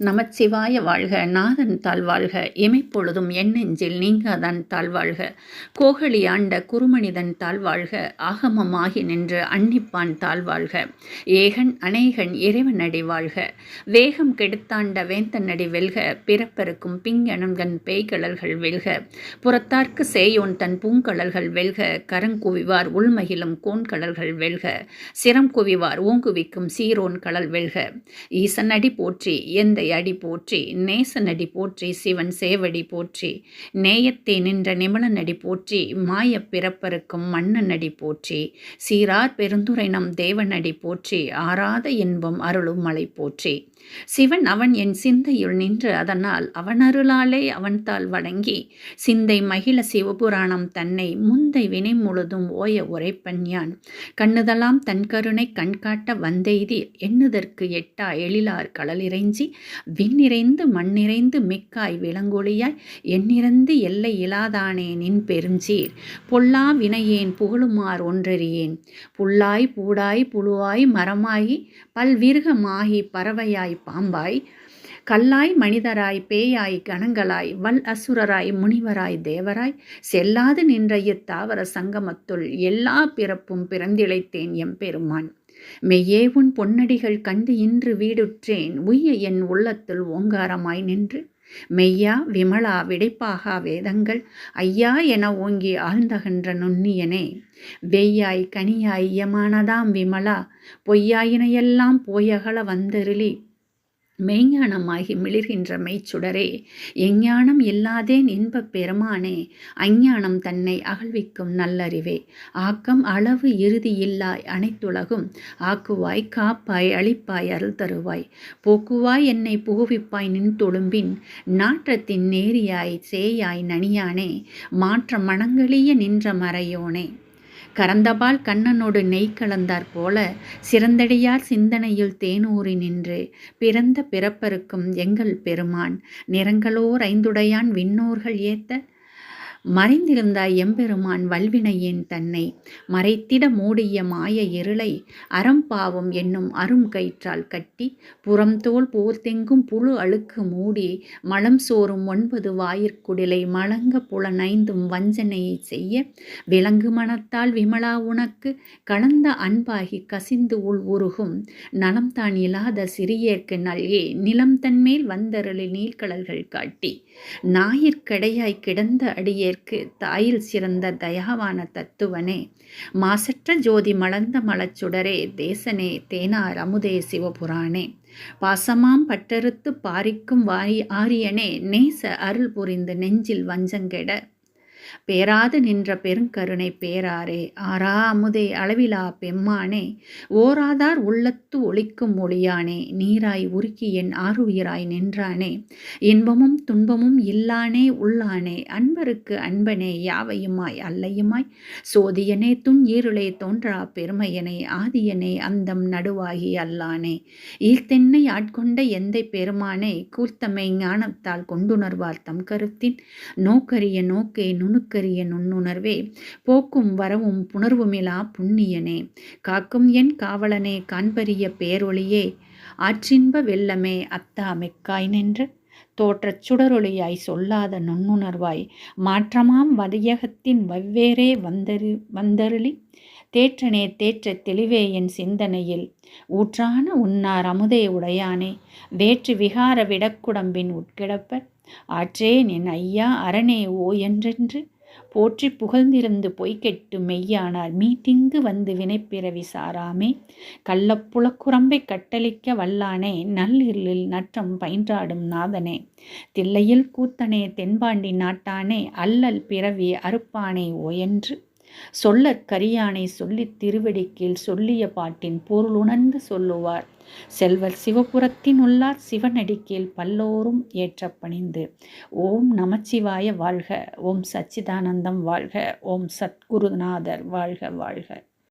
நமச்சிவாய வாழ்க நாதன் தாழ்வாழ்க இமைப்பொழுதும் என் நெஞ்சில் நீங்காதான் தாழ்வாழ்க கோகலி ஆண்ட குருமனிதன் தாழ்வாழ்க ஆகமமாகி நின்று அன்னிப்பான் தாழ்வாழ்க ஏகன் அநேகன் இறைவனடி வாழ்க. வேகம் கெடுத்தாண்ட வேந்தனடி வெல்க பிறப்பருக்கும் பிங்கணங்கன் பேய்கடல்கள் வெல்க. புறத்தார்க்கு சேயோன் தன் பூங்கடல்கள் வெல்க கரங்குவிவார் உள்மகிலும் கோன்கடல்கள் வெல்க. சிரம் குவிவார் ஓங்குவிக்கும் சீரோன் கடல் வெல்க. ஈசனடி போற்றி எந்த அடி போற்றி நேசனடி போற்றி சிவன் சேவடி போற்றி நேயத்தே நின்ற நிமலனடி போற்றி மாய பிறப்பருக்கும் மன்னனடி போற்றி சீரார் பெருந்துரை நம் தேவனடி போற்றி ஆராத இன்பம் அருளும் மலை போற்றி. சிவன் அவன் என் சிந்தையுள் நின்று அதனால் அவன் அருளாலே அவன்தால் வணங்கி சிந்தை மகிழ சிவபுராணம் தன்னை முந்தை வினை முழுதும் ஓய உரைப்பன் யான். கண்ணுதலாம் தன் கருணை கண்காட்ட வந்தெய்தி எண்ணுதற்கு எட்டா எழிலார் கடலிறைஞ்சி விண்ணிறைந்து மண்ணிறைந்து மிக்காய் விலங்கொழியாய் எண்ணிறந்து எல்லை இலாதானே நின் பெருஞ்சீர். பொல்லா வினையேன் புகழுமார் ஒன்றறியேன். புல்லாய் பூடாய் புழுவாய் மரமாய் பல்விருகமாகி பறவையாய் பாம்பாய். கல்லாய் மனிதராய் பேயாய் கணங்களாய் வல் அசுரராய் முனிவராய் தேவராய். செல்லாது நின்ற இத்தாவர சங்கமத்துள் எல்லா பிறப்பும் பிறந்திழைத்தேன் எம்பெருமான் மெய்யே உன் பொன்னடிகள் கண்டு இன்று வீடுற்றேன். உய்ய என் உள்ளத்துள் ஓங்காரமாய் நின்று. மெய்யா விமலா விடைப்பாகா வேதங்கள் ஐயா என ஓங்கி ஆழ்ந்தகன்ற நுண்ணியனே. வெய்யாய் கனியாய் யமானதாம் விமலா பொய்யாயினையெல்லாம் போயகல வந்தருளி. மெய்ஞானமாகி மிளிர்கின்ற மெய்ச்சுடரே எஞ்ஞானம் இல்லாதேன் இன்பப் பெருமானே அஞ்ஞானம் தன்னை அகழ்விக்கும் நல்லறிவே. ஆக்கம் அளவு இறுதி இல்லாய் அனைத்துலகும் ஆக்குவாய் காப்பாய் அழிப்பாய் அருள் தருவாய். போக்குவாய் என்னை புகுவிப்பாய் நின் தொழும்பின் நாற்றத்தின் நேரியாய் சேயாய் நனியானே மாற்ற மணங்களிய நின்ற மறையோனே. கரந்தபால் கண்ணனோடு நெய் கலந்தார் போல சிறந்தடியார் சிந்தனையில் தேனூறி நின்று பிறந்த பிறப்பருக்கும் எங்கள் பெருமான் நிறங்களோர் ஐந்துடையான் விண்ணோர்கள் ஏத்த மறைந்திருந்தாய் எம்பெருமான் வல்வினையேன் தன்னை. மறைத்திட மூடிய மாய இருளை அறம்பாவம் என்னும் அரும் கயிற்றால் கட்டி புறம்தோல் போர்த்தெங்கும் புழு அழுக்கு மூடி மலம் சோறும் ஒன்பது வாயிற்குடிலை மலங்க புலனைந்தும் வஞ்சனையை செய்ய விலங்கு மனத்தால் விமலா உனக்கு கலந்த அன்பாகி கசிந்து உள் உருகும் நலம்தான் இல்லாத சிறியேற்கு நல்கே நிலம் தன்மேல் வந்தருளி நீர்க்கடல்கள் காட்டி. ஞாயிற்கடையாய் கிடந்த அடியே அடியேற்கு தாயில் சிறந்த தயாவான தத்துவனே. மாசற்ற ஜோதி மலர்ந்த மலச்சுடரே தேசனே தேனார் அமுதே சிவபுராணே. பாசமாம் பட்டறுத்து பாரிக்கும் வாரி ஆரியனே நேச அருள் புரிந்து நெஞ்சில் வஞ்சங்கெட பேராது நின்ற பெருங்கருணை பேராரே ஆரா அமுதே அளவிலா பெம்மானே ஓராதார் உள்ளத்து ஒழிக்கும் ஒளியானே நீராய் உருக்கி என் ஆறுயிராய் நின்றானே இன்பமும் துன்பமும் இல்லானே உள்ளானே அன்பருக்கு அன்பனே யாவையுமாய் அல்லையுமாய்? சோதியனே துன் ஈருளே தோன்றா பெருமையனே ஆதியனே அந்தம் நடுவாகி அல்லானே ஈர்த்தென்னை ஆட்கொண்ட எந்தை பெருமானே கூர்த்தமை ஞானத்தால் கொண்டுணர்வார் தம் கருத்தின் நோக்கரிய நோக்கே நுணுக்கரிய நுண்ணுணர்வே போக்கும் வரவும் புணர்வுமிலா புண்ணியனே. காக்கும் என் காவலனே காண்பரிய பேரொளியே. ஆற்றின்ப வெள்ளமே அத்தா மெக்காய் நின்று தோற்றச் சுடரொளியாய் சொல்லாத நுண்ணுணர்வாய். மாற்றமாம் வதையகத்தின் வெவ்வேறே வந்தரு வந்தருளி. தேற்றனே தேற்ற தெளிவே என் சிந்தனையில். ஊற்றான உன்னார் அமுதே உடையானே. வேற்று விகார விடக்குடம்பின் உட்கிடப்ப ஆற்றேன் என் ஐயா அரணே ஓ என்றென்று போற்றி புகழ்ந்திருந்து பொய்கெட்டு மெய்யானார். மீட்டிங்கு வந்து வினைப்பிறவி சாராமே. கள்ளப்புலக்குரம்பை கட்டளிக்க வல்லானே. நல்லிருளில் நற்றம் பயின்றாடும் நாதனே. தில்லையில் கூத்தனே தென்பாண்டி நாட்டானே. அல்லல் பிறவி அறுப்பானே ஓயென்று சொல்லற் கரியானை சொல்லித் திருவடிக்கில் சொல்லிய பாட்டின் பொருளுணர்ந்து சொல்லுவார். செல்வர் சிவபுரத்தின் உள்ளார் சிவனடிக்கீழ் பல்லோரும் ஏற்ற பணிந்து ஓம் நமச்சிவாய வாழ்க ஓம் சச்சிதானந்தம் வாழ்க ஓம் சத்குருநாதர் வாழ்க வாழ்க.